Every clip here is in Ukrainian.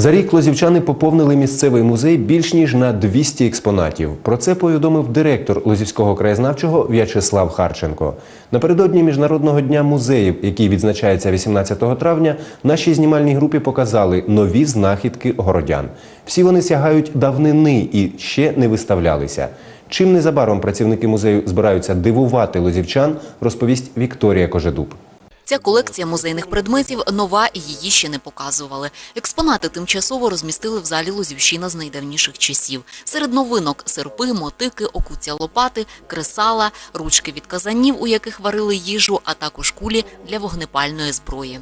За рік лозівчани поповнили місцевий музей більш ніж на 200 експонатів. Про це повідомив директор Лозівського краєзнавчого В'ячеслав Харченко. Напередодні міжнародного дня музеїв, який відзначається 18 травня, нашій знімальній групі показали нові знахідки городян. Всі вони сягають давнини і ще не виставлялися. Чим незабаром працівники музею збираються дивувати лозівчан, розповість Вікторія Кожедуб. Ця колекція музейних предметів нова і її ще не показували. Експонати тимчасово розмістили в залі Лозівщина з найдавніших часів. Серед новинок – серпи, мотики, окуття лопати, кресала, ручки від казанів, у яких варили їжу, а також кулі для вогнепальної зброї.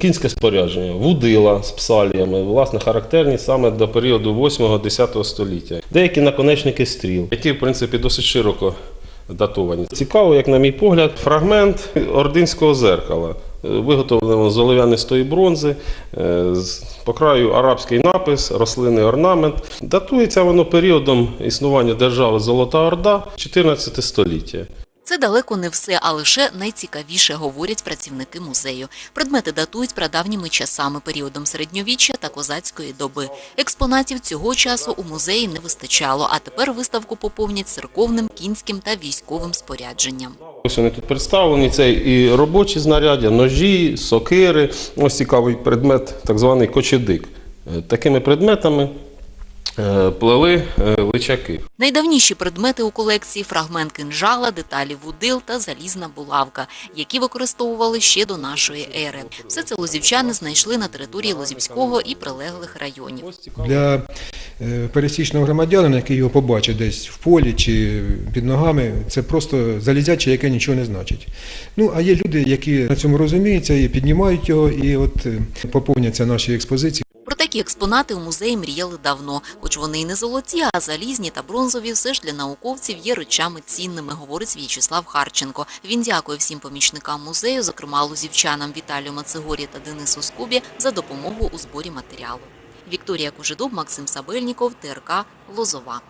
Кінське спорядження, вудила з псаліями, власне, характерні саме до періоду 8-10 століття. Деякі наконечники стріл, які, в принципі, досить широко датовані. Цікаво, як на мій погляд, фрагмент ординського зеркала, виготовлено з олив'янистої бронзи, е, по краю арабський напис, рослинний орнамент. Датується воно періодом існування держави Золота Орда 14 століття. Це далеко не все, а лише найцікавіше, говорять працівники музею. Предмети датують прадавніми часами, періодом середньовіччя та козацької доби. Експонатів цього часу у музеї не вистачало, а тепер виставку поповнять церковним, кінським та військовим спорядженням. Ось вони тут представлені. Це і робочі знаряддя, ножі, сокири. Ось цікавий предмет, так званий кочедик. Е, Такими предметами плели е, личаки. Найдавніші предмети у колекції – фрагмент кинжала, деталі вудил та залізна булавка, які використовували ще до нашої ери. Все це лозівчани знайшли на території Лозівського і прилеглих районів. Для е, пересічного громадянина, який його побачить десь в полі чи під ногами, це просто залізяче, яке нічого не значить. Ну, а є люди, які на цьому розуміються і піднімають його, і от е, поповняться наші експозиції. Такі експонати у музеї мріяли давно, хоч вони й не золоті, а залізні та бронзові все ж для науковців є речами цінними, говорить В'ячеслав Харченко. Він дякує всім помічникам музею, зокрема лузівчанам Віталію Мацегорі та Денису Скубі, за допомогу у зборі матеріалу. Вікторія Кожедуб, Максим Сабельніков, ТРК Лозова.